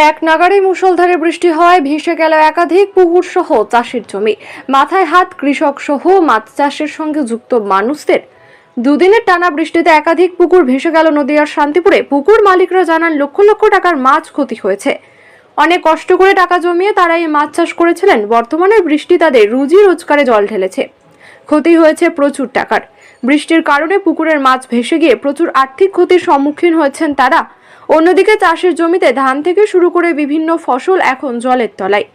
এক নাগারে মুষলধারে বৃষ্টি হওয়ায় ভেসে গেল একাধিক পুকুর সহ চাষের জমি। মাথায় হাত, কৃষক সহ মাছ চাষের সঙ্গে যুক্ত মানুষদের। দুদিনের টানা বৃষ্টিতে একাধিক পুকুর ভেসে গেল নদীয়ার শান্তিপুরে। পুকুর মালিকরা জানান, লক্ষ লক্ষ টাকার মাছ ক্ষতি হয়েছে। অনেক কষ্ট করে টাকা জমিয়ে তারা এই মাছ চাষ করেছিলেন। বর্তমানে বৃষ্টি তাদের রুজি রোজগারে জল ঢেলেছে। ক্ষতি হয়েছে প্রচুর টাকার। বৃষ্টির কারণে পুকুরের মাছ ভেসে গিয়ে প্রচুর আর্থিক ক্ষতির সম্মুখীন হয়েছেন তারা। অন্যদিকে চাষের জমিতে ধান থেকে শুরু করে বিভিন্ন ফসল এখন জলের তলায়।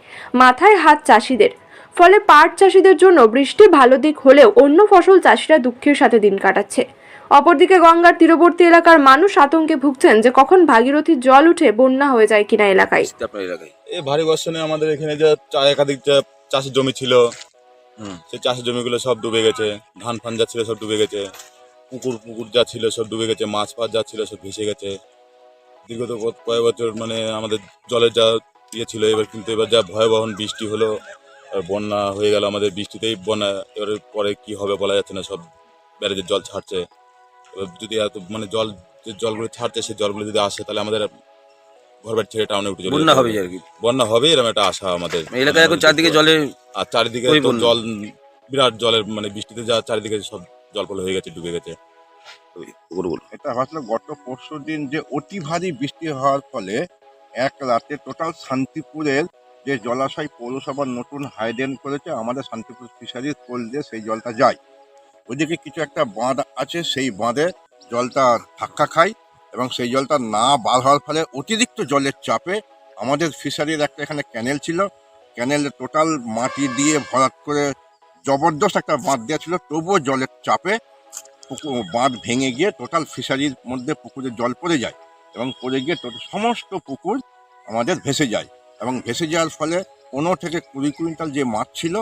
মাথায় হাত চাষিদের। ফলে পাট চাষিদের জন্য বৃষ্টি ভালো দিক হলেও অন্য ফসল চাষিরা দুঃখের সাথে দিন কাটাচ্ছে। অপরদিকে গঙ্গার তীরবর্তী এলাকার মানুষ আতঙ্কে ভুগছেন যে কখন ভাগীরথীর জল উঠে বন্যা হয়ে যায় কিনা এলাকায়। এই ভারী বর্ষণে আমাদের এখানে যে একাধিক চাষের জমি ছিল সেই চাষের জমিগুলো সব ডুবে গেছে। ধান ফান যা ছিল সব ডুবে গেছে। পুকুর পুকুর যা ছিল সব ডুবে গেছে। মাছ ফাছ যা ছিল সব ভেসে গেছে। বিগত কয়েক বছর মানে আমাদের জলের যা ইয়ে ছিল এবার কিন্তু এবার যা ভয়াবহ বৃষ্টি হলো আর বন্যা হয়ে গেল আমাদের বৃষ্টিতেই। বন্যা এবারে পরে কি হবে বলা যাচ্ছে না সব ব্যারেজের জল ছাড়ছে। এবার যদি এত মানে জল যে জলগুলো ছাড়ছে সেই জলগুলো যদি আসে তাহলে আমাদের ঘর ছেড়ে টাউনে উঠে বন্যা হবে আর কি। বন্যা হবে এরকম একটা আশা আমাদের। এলাকায় এখন চারদিকে জলে আর চারিদিকে। জল বিরাট জলের মানে বৃষ্টিতে যা চারিদিকে সব জলপল হয়ে গেছে ডুবে গেছে। এটা হয়তো গত পরশু দিন যে অতি ভারী বৃষ্টি হওয়ার ফলে এক রাতে টোটাল শান্তিপুরের যে জলাশয় পৌরসভার নতুন হাইডেন করেছে, আমাদের শান্তিপুর ফিশারির পোল দিয়ে সেই জলটা যায়। ওইদিকে কিছু একটা বাঁধ আছে, সেই বাঁধে জলটা ধাক্কা খায় এবং সেই জলটা না বার হওয়ার ফলে অতিরিক্ত জলের চাপে আমাদের ফিশারির একটা এখানে ক্যানেল ছিল। ক্যানেলে টোটাল মাটি দিয়ে ভরাট করে জবরদস্ত একটা বাঁধ দেওয়া ছিল, তবুও জলের চাপে পুকুর বাঁধ ভেঙে গিয়ে টোটাল ফিশারির মধ্যে পুকুরে জল পড়ে যায় এবং পড়ে গিয়ে টোটাল সমস্ত পুকুর আমাদের ভেসে যায় এবং ভেসে যাওয়ার ফলে পনেরো থেকে কুড়ি কুইন্টাল যে মাছ ছিল,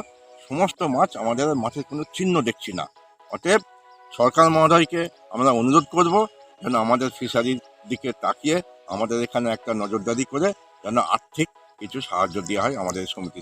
সমস্ত মাছ আমাদের মাছের কোনো চিহ্ন দেখছি না। অতএব সরকার মহোদয়কে আমরা অনুরোধ করব যেন আমাদের ফিশারির দিকে তাকিয়ে আমাদের এখানে একটা নজরদারি করে যেন আর্থিক কিছু সাহায্য দেওয়া হয় আমাদের সমিতি